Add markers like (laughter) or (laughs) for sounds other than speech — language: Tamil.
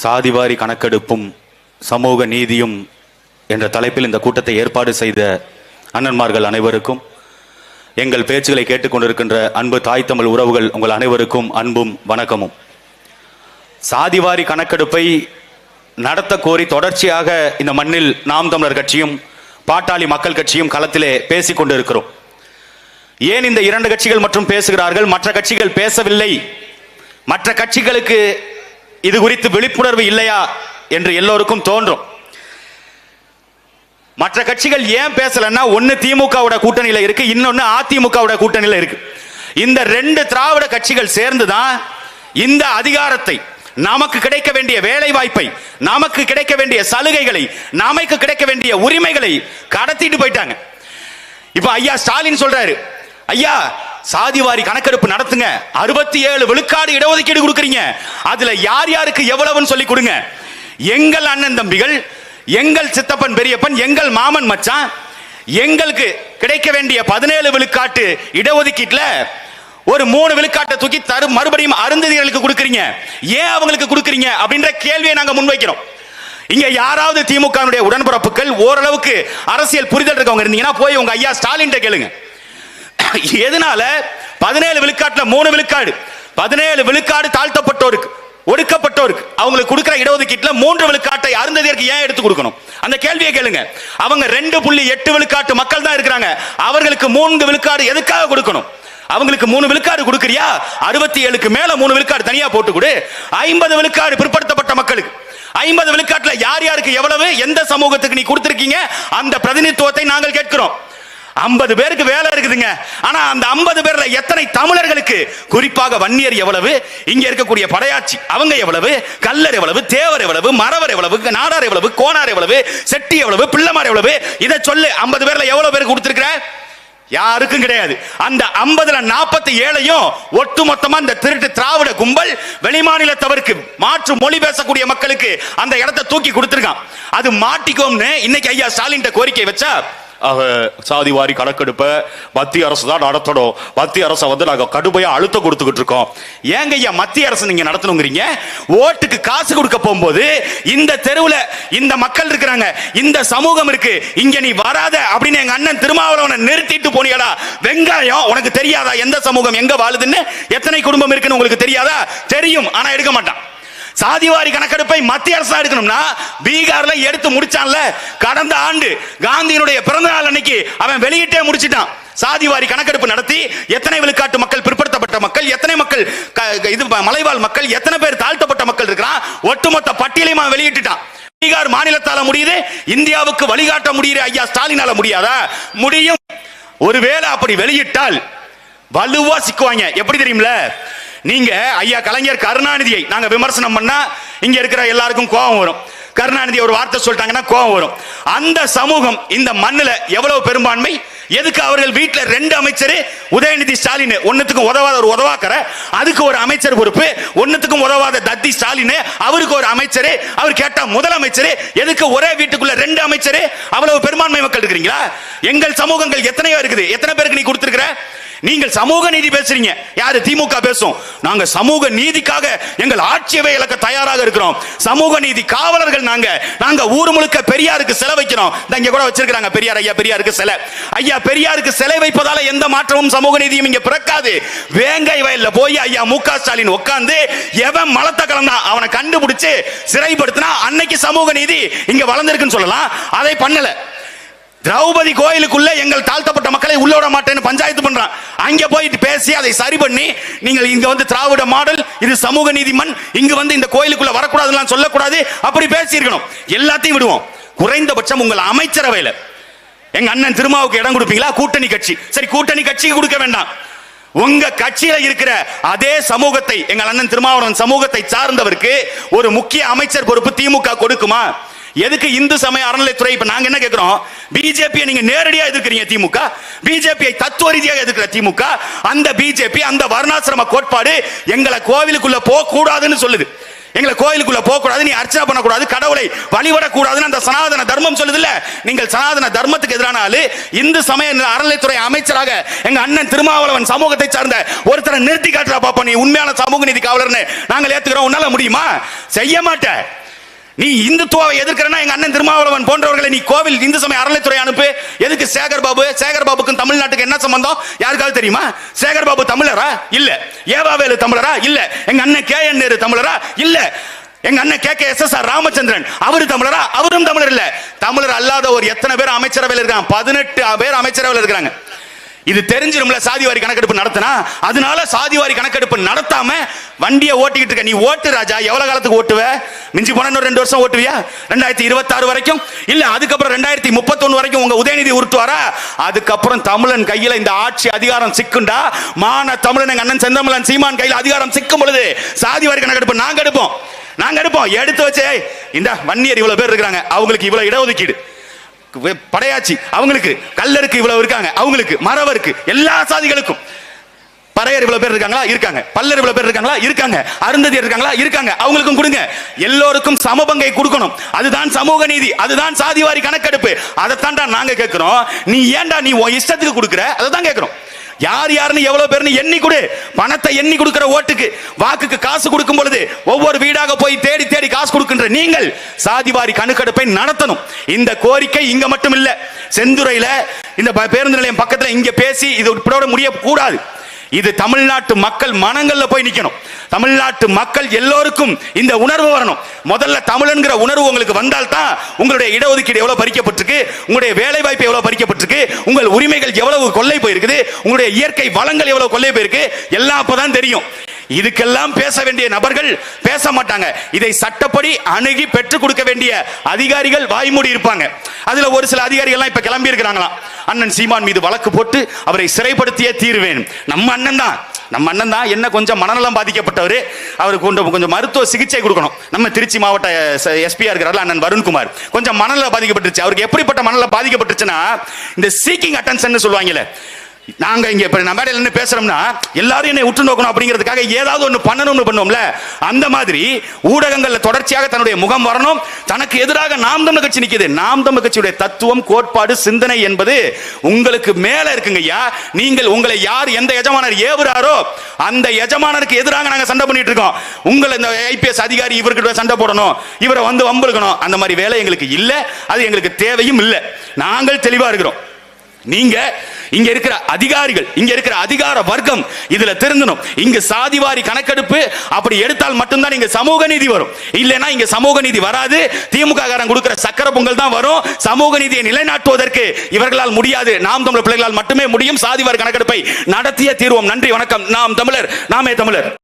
சாதிவாரி கணக்கெடுப்பும் சமூக நீதியும் என்ற தலைப்பில் இந்த கூட்டத்தை ஏற்பாடு செய்த அண்ணன்மார்கள் அனைவருக்கும் எங்கள் பேச்சுகளை கேட்டுக்கொண்டிருக்கின்ற அன்பு தாய் தமிழ் உறவுகள் உங்கள் அனைவருக்கும் அன்பும் வணக்கமும். சாதிவாரி கணக்கெடுப்பை நடத்த கோரி தொடர்ச்சியாக இந்த மண்ணில் நாம் தமிழர் கட்சியும் பாட்டாளி மக்கள் கட்சியும் களத்திலே பேசிக் கொண்டிருக்கிறோம். ஏன் இந்த இரண்டு கட்சிகள் மற்றும் பேசுகிறார்கள்? மற்ற கட்சிகள் பேசவில்லை. மற்ற கட்சிகளுக்கு இது குறித்து விழிப்புணர்வு இல்லையா என்று எல்லோருக்கும் தோன்றும். மற்ற கட்சிகள் ஏன் பேசலன்னா ஒன்னு திமுகவோட கூட்டணியில இருக்கு இன்னொன்னு அதிமுகவோட கூட்டணியில இருக்கு. இந்த ரெண்டு திராவிட கட்சிகள் சேர்ந்து தான் இந்த அதிகாரத்தை நமக்கு கிடைக்க வேண்டிய வேலை வாய்ப்பை நமக்கு கிடைக்க வேண்டிய சலுகைகளை நமக்கு கிடைக்க வேண்டிய உரிமைகளை கடத்திட்டு போயிட்டாங்க. இப்ப ஐயா ஸ்டாலின் சொல்றாரு ஐயா சாதிவாரி கணக்கெடுப்பு நடத்துங்க. அறுபத்தி ஏழு விழுக்காடு இடஒதுக்கீடு கொடுக்குறீங்க. அதுல யார் யாருக்கு எவ்வளவுன்னு சொல்லி கொடுங்க. எங்கள் அண்ணன் தம்பிகள் எங்கள் சித்தப்பன் பெரியப்பன் எங்கள் மாமன் மச்சான் எங்களுக்கு கிடைக்க வேண்டிய பதினேழு விழுக்காட்டு இடஒதுக்கீட்டுல ஒரு மூணு விழுக்காட்டை தூக்கி தரு மறுபடியும் அருந்ததிகளுக்கு கொடுக்குறீங்க. ஏன் அவங்களுக்கு கொடுக்குறீங்க அப்படின்ற கேள்வியை நாங்கள் முன்வைக்கிறோம். இங்க யாராவது திமுக உடன்பிறப்புகள் ஓரளவுக்கு அரசியல் புரிதல் இருக்கவங்க இருந்தீங்கன்னா போய் உங்க ஐயா ஸ்டாலின் கேளுங்க. (laughs) எதனால? பதினேழு விழுக்காட்டுல மூணு விழுக்காடு. பதினேழு விழுக்காடு தாழ்த்தப்பட்டோருக்கு ஒடுக்கப்பட்டோருக்கு அவங்களுக்கு கொடுக்கிற இடஒதுக்கீட்டுல மூன்று விழுக்காட்டை அருந்ததியருக்கு ஏன் எடுத்து கொடுக்கணும்? அந்த கேள்வியை கேளுங்க. அவங்க ரெண்டு புள்ளி எட்டு விழுக்காட்டு மக்கள் தான் இருக்கிறாங்க. அவர்களுக்கு மூன்று விழுக்காடு எதுக்காக கொடுக்கணும்? அவங்களுக்கு மூணு விழுக்காடு கொடுக்குறியா? அறுபத்தி ஏழுக்கு மேல மூணு விழுக்காடு தனியா போட்டு கொடு. ஐம்பது விழுக்காடு பிற்படுத்தப்பட்ட மக்களுக்கு. ஐம்பது விழுக்காட்டுல யார் யாருக்கு எவ்வளவு? எந்த சமூகத்துக்கு நீ கொடுத்திருக்கீங்க? அந்த பிரதிநிதித்துவத்தை நாங்கள் கேட்கிறோம். ஐம்பது பேருக்கு வேலை இருக்குதுங்க. ஆனா அந்த ஐம்பது பேர்ல எத்தனை தமிழர்களுக்கு? குறிப்பாக வன்னியர் எவ்வளவு? இங்க இருக்கக்கூடிய படையாட்சி அவங்க எவ்வளவு? கல்லர் எவ்வளவு? தேவர் எவ்வளவு? மறவர் எவ்வளவு? நாடார் எவ்வளவு? கோனார் எவ்வளவு? செட்டி எவ்வளவு? பிள்ளைமார் எவ்வளவு? இதை சொல்லு ஐம்பது பேர்ல எவ்வளவு பேருக்கு கொடுத்திருக்கிற? யாருக்கும் கிடையாது. அந்த ஐம்பதுல நாற்பத்தி ஏழையும் ஒட்டு மொத்தமா இந்த திருட்டு திராவிட கும்பல் வெளிமாநிலத்தவருக்கு மாற்று மொழி பேசக்கூடிய மக்களுக்கு அந்த இடத்தை தூக்கி கொடுத்துருக்கான். அது மாட்டிக்கோம்னு இன்னைக்கு ஐயா ஸ்டாலின் கோரிக்கை வச்சா சாதி சாதிவாரி கணக்கெடுப்பை மத்திய அரசு தான் நடத்தணும். மத்திய அரசை வந்து நாங்கள் கடுமையாக அழுத்தம் கொடுத்துக்கிட்டு இருக்கோம். ஏங்க ஐயா மத்திய அரசு நீங்கள் நடத்தணுங்கிறீங்க? ஓட்டுக்கு காசு கொடுக்க போகும்போது இந்த தெருவில் இந்த மக்கள் இருக்கிறாங்க இந்த சமூகம் இருக்கு இங்க நீ வராத அப்படின்னு எங்க அண்ணன் திருமாவளவனை நிறுத்திட்டு போனியடா. வெங்காயம் உனக்கு தெரியாதா? எந்த சமூகம் எங்க வாழுதுன்னு? எத்தனை குடும்பம் இருக்குன்னு உங்களுக்கு தெரியாதா? தெரியும் ஆனா எடுக்க மாட்டான். சாதிவாரி கணக்கெடுப்பை மத்திய அரசு எடுக்கணும்னா பீகார்ல எடுத்து முடிச்சான்ல. கடந்த ஆண்டு காந்தியினுடைய பிறந்த நாள் அன்னைக்கு அவன் வெளியிட்டே முடிச்சிட்டான். சாதிவாரி கணக்கெடுப்பு நடத்தி எத்தனை விழுக்காட்டு மக்கள் பிற்படுத்தப்பட்ட மக்கள் எத்தனை மக்கள் க- இது மலைவாழ் மக்கள் எத்தனை பேர் தாழ்த்தப்பட்ட மக்கள் இருக்கிறான்? ஒட்டுமொத்த பட்டியலையும் அவன் வெளியிட்டுட்டான். பீகார் மாநிலத்தால முடியுது இந்தியாவுக்கு வழிகாட்ட முடியுது ஐயா ஸ்டாலினால முடியாதா? முடியும். ஒருவேளை அப்படி வெளியிட்டால் வலுவா சிக்குவாங்க. எப்படி தெரியும்ல? நீங்க ஐயா கலைஞர் கருணாநிதியை நாங்க விமர்சனம் பண்ணா இங்க இருக்கிற எல்லாருக்கும் கோபம் வரும். கருணாநிதி ஒரு வார்த்தை சொல்லிட்டாங்கன்னா கோபம் வரும். அந்த சமூகம் இந்த மண்ணில் எவ்வளவு பெரும்பான்மை? எதுக்கு அவர்கள் வீட்டில் ரெண்டு அமைச்சர்? உதயநிதி ஸ்டாலின் ஒன்னுத்துக்கும் உதவாத ஒரு உதவாக்கற அதுக்கு ஒரு அமைச்சர் பொறுப்பு ஒன்னுத்துக்கும் உதவாத தத்தி ஸ்டாலின் அவருக்கு ஒரு அமைச்சர். அவர் கேட்டா முதலமைச்சர். எதுக்கு ஒரே வீட்டுக்குள்ள ரெண்டு அமைச்சர்? அவ்வளவு பெரும்பான்மை மக்கள் இருக்கிறீங்களா? எங்கள் சமூகங்கள் எத்தனையோ இருக்குது. எத்தனை பேருக்கு நீ கொடுத்துருக்கிற? நீங்கள் சமூக நீதி பேசுறீங்க. யாரு? திமுக பேசும். நாங்க சமூக நீதிக்காக எங்கள் ஆட்சியவை இழக்க தயாராக இருக்கிறோம். சமூக நீதி காவலர்கள் நாங்க. நாங்க ஊர் முழுக்க பெரியாருக்கு சிலை வைக்கிறோம். இந்த இங்க கூட வச்சிருக்காங்க பெரியார் ஐயா பெரியாருக்கு சிலை. ஐயா பெரியாருக்கு சிலை வைப்பதால எந்த மாற்றமும் சமூக நீதியும் இங்க பிறக்காது. வேங்கை வயல்ல போய் ஐயா மு ஸ்டாலின் உட்கார்ந்து எவன் மலத்த கலந்தா அவனை கண்டுபிடிச்சு சிறைப்படுத்தினா அன்னைக்கு சமூக நீதி இங்க வளர்ந்திருக்குன்னு சொல்லலாம். அதை பண்ணல. திரௌபதி கோயிலுக்குள்ள எங்கள் தாழ்த்தப்பட்ட மக்களை உள்ள விட மாட்டேன்னு பஞ்சாயத்து பண்றான். அங்க போயிட்டு பேசி அதை சரி பண்ணி நீங்கள் இங்க வந்து திராவிட மாடல் இது சமூக நீதி மண் இங்க வந்து இந்த கோயிலுக்குள்ள வரக்கூடாதுலாம் சொல்லக்கூடாது அப்படி பேசியிருக்கணும். எல்லாத்தையும் விடுவோம். குறைந்தபட்சம் உங்கள் அமைச்சரவையில எங்க அண்ணன் திருமாவுக்கு இடம் கொடுப்பீங்களா? கூட்டணி கட்சி. சரி கூட்டணி கட்சிக்கு கொடுக்க வேண்டாம். உங்க கட்சியில இருக்கிற அதே சமூகத்தை எங்கள் அண்ணன் திருமாவளவன் சமூகத்தை சார்ந்தவருக்கு ஒரு முக்கிய அமைச்சர் பொறுப்பு திமுக கொடுக்குமா? எதுக்கு இந்து சமய அறநிலைத்துறை இப்ப நாங்க என்ன கேட்கிறோம் பிஜேபியை நீங்க நேரடியா எதிர்க்கிறீங்க திமுக. பிஜேபியை தத்துவ ரீதியாக எதிர்க்கிற திமுக. அந்த பிஜேபி அந்த வர்ணாசிரம கோட்பாடு எங்களை கோவிலுக்குள்ள போக கூடாதுன்னு சொல்லுது. எங்களை கோயிலுக்குள்ள போக கூடாது நீ அர்ச்சனை பண்ணக்கூடாது கடவுளை வழிபடக்கூடாதுன்னு அந்த சனாதன தர்மம் சொல்லுதுல்ல? நீங்கள் சனாதன தர்மத்துக்கு எதிரான ஆளு. இந்து சமய அறநிலைத்துறை அமைச்சராக எங்க அண்ணன் திருமாவளவன் சமூகத்தை சார்ந்த ஒருத்தரை நிறுத்தி காட்டுறா பாப்பா நீ உண்மையான சமூக நீதி காவலர்னு. நாங்கள் ஏத்துக்கிறோம். உன்னால முடியுமா? செய்ய மாட்ட நீ இந்துத்துவாவை எதிர்க்கிறனா எங்க அண்ணன் திருமாவளவன் போன்றவர்களை நீ கோவில் இந்து சமய அறநிலைத்துறை அனுப்பு. எதுக்கு சேகர் பாபு? சேகர் பாபுக்கும் தமிழ்நாட்டுக்கு என்ன சம்பந்தம்? யாருக்காவது தெரியுமா? சேகர் பாபு தமிழரா? இல்ல. ஏவாவேலு தமிழரா? இல்ல. எங்க அண்ணன் கே என் நேரு தமிழரா? இல்ல. எங்க அண்ணன் K K S S R Ramachandran அவரு தமிழரா? அவரும் தமிழர் இல்ல. தமிழர் அல்லாத ஒரு எத்தனை பேர் அமைச்சரவையில் இருக்காங்க? பதினெட்டு பேர் அமைச்சரவையில் இருக்கிறாங்க. இது தெரிஞ்சிரும்ல சாதிவாரி கணக்கெடுப்பு நடத்தினா? அதனால சாதிவாரி கணக்கெடுப்பு நடத்தாம வண்டியை ஓட்டிக்கிட்டு இருக்க. நீ ஓட்டு ராஜா எவ்வளவு காலத்துக்கு ஓட்டுவ? மிஞ்சி போன இன்னும் ரெண்டு வருஷம் ஓட்டுவியா? ரெண்டாயிரத்தி இருபத்தாறு வரைக்கும். இல்ல அதுக்கப்புறம் ரெண்டாயிரத்தி முப்பத்தொன்னு வரைக்கும் உங்க உதயநிதி உருட்டுவாரா? அதுக்கப்புறம் தமிழன் கையில இந்த ஆட்சி அதிகாரம் சிக்குண்டா? மான தமிழன் எங்க அண்ணன் செந்தமிழன் சீமான் கையில அதிகாரம் சிக்கும் பொழுது சாதிவாரி கணக்கெடுப்பு நாங்க எடுப்போம். நாங்க எடுப்போம். எடுத்து வச்சே இந்த வன்னியர் இவ்வளவு பேர் இருக்கிறாங்க. அவங்களுக்கு இவ்வளவு இடஒதுக்கீடு. படையாச்சி. அவங்களுக்கு கல்லருக்கு இவ்வளவு இருக்காங்க. அவங்களுக்கு மறவருக்கு எல்லா சாதிகளுக்கும். பறையர் இவ்வளவு பேர் இருக்காங்களா? இருக்காங்க. பல்லர் இவ்வளவு பேர் இருக்காங்களா? இருக்காங்க. அருந்ததியர் இருக்காங்களா? இருக்காங்க. அவங்களுக்கும் கொடுங்க. எல்லோருக்கும் சமபங்கை கொடுக்கணும். அதுதான் சமூக நீதி. அதுதான் சாதிவாரி கணக்கெடுப்பு. அதைத்தான்டா நாங்க கேட்கிறோம் நீ ஏன்டா நீ உன் இஷ்டத்துக்கு கொடுக்குற? அதை தான் கேட்கிறோம் யார் யாருன்னு எவ்வளவு பேர்னு எண்ணி கொடு. பணத்தை எண்ணி கொடுக்கிற ஓட்டுக்கு வாக்குக்கு காசு கொடுக்கும் பொழுது ஒவ்வொரு வீடாக போய் தேடி தேடி காசு கொடுக்கின்ற நீங்கள் சாதிவாரி கணக்கெடுப்பை நடத்தணும். இந்த கோரிக்கை இங்க மட்டும் இல்ல செந்துறையில இந்த பேருந்து நிலையம் பக்கத்துல இங்க பேசி இது உட்பட முடிய கூடாது இது தமிழ்நாட்டு மக்கள் மனங்கள்ல போய் நிக்கணும். தமிழ்நாட்டு மக்கள் எல்லோருக்கும் இந்த உணர்வு வரணும். முதல்ல தமிழன்கிற உணர்வு உங்களுக்கு வந்தால் தான் உங்களுடைய இடஒதுக்கீடு எவ்வளவு பறிக்கப்பட்டிருக்கு உங்களுடைய வேலை வாய்ப்பு எவ்வளவு பறிக்கப்பட்டிருக்கு உங்கள் உரிமைகள் எவ்வளவு கொள்ளை போயிருக்குது உங்களுடைய இயற்கை வளங்கள் எவ்வளவு கொள்ளை போயிருக்கு எல்லாம் அப்பதான் தெரியும். இதுக்கெல்லாம் பேச வேண்டிய நபர்கள் பேச மாட்டாங்க. இதை சட்டப்படி அணுகி பெற்றுக் கொடுக்க வேண்டிய அதிகாரிகள் வாய்மூடி இருப்பாங்க. அதுல ஒரு சில அதிகாரிகள்லாம் இப்ப கிளம்பி இருக்கிறாங்களாம் அண்ணன் சீமான் மீது வழக்கு போட்டு அவரை சிறைப்படுத்தியே தீருவேன். நம்ம அண்ணன் தான். நம்ம அண்ணன் தான். என்ன கொஞ்சம் மனநலம் பாதிக்கப்பட்டவர். அவருக்கு கொஞ்சம் கொஞ்சம் மருத்துவ சிகிச்சை கொடுக்கணும். நம்ம திருச்சி மாவட்ட எஸ்பியா இருக்கிறார் அண்ணன் வருண்குமார். கொஞ்சம் மனநல பாதிக்கப்பட்டுருச்சு. அவருக்கு எப்படிப்பட்ட மனநல பாதிக்கப்பட்டுச்சுன்னா இந்த சீக்கிங் அட்டன்ஷன் சொல்லுவாங்கல்ல நாங்க இங்க இப்ப நம்ம மேடையில நின்னு பேசுறோம்னா எல்லாரும் என்னை உற்று நோக்கணும் அப்படிங்கிறதுக்காக ஏதாவது ஒன்று பண்ணணும்னு பண்ணுவோம்ல. அந்த மாதிரி ஊடகங்கள்ல தொடர்ச்சியாக தன்னுடைய முகம் வரணும். தனக்கு எதிராக நாம் தமிழ் கட்சி நிற்கிது நாம் தமிழ் கட்சியுடைய தத்துவம் கோட்பாடு சிந்தனை என்பது உங்களுக்கு மேல இருக்குங்க ஐயா. நீங்கள் உங்களை யார் எந்த எஜமானர் ஏவுறாரோ அந்த எஜமானருக்கு எதிராக நாங்க சண்டை பண்ணிட்டு இருக்கோம். உங்களை இந்த ஐபிஎஸ் அதிகாரி இவர்கிட்ட சண்டை போடணும். இவரை வந்து வம்புழுக்கணும். அந்த மாதிரி வேலை எங்களுக்கு இல்லை. அது எங்களுக்கு தேவையும் இல்லை. நாங்கள் தெளிவா இருக்கிறோம். நீங்க இங்க இருக்கிற அதிகாரிகள் இங்க இருக்கிற அதிகார வர்க்கம் இதுல திருந்தணும். இங்க சாதிவாரி கணக்கெடுப்பு அப்படி எடுத்தால் மட்டும்தான் இங்க சமூக நீதி வரும். இல்லைன்னா இங்க சமூக நீதி வராது. திமுக காரன் கொடுக்கிற சக்கர பொங்கல் தான் வரும். சமூக நீதியை நிலைநாட்டுவதற்கு இவர்களால் முடியாது. நாம் தமிழர் பிள்ளைகளால் மட்டுமே முடியும். சாதிவாரி கணக்கெடுப்பை நடத்திய தீர்வோம். நன்றி வணக்கம். நாம் தமிழர் நாமே தமிழர்.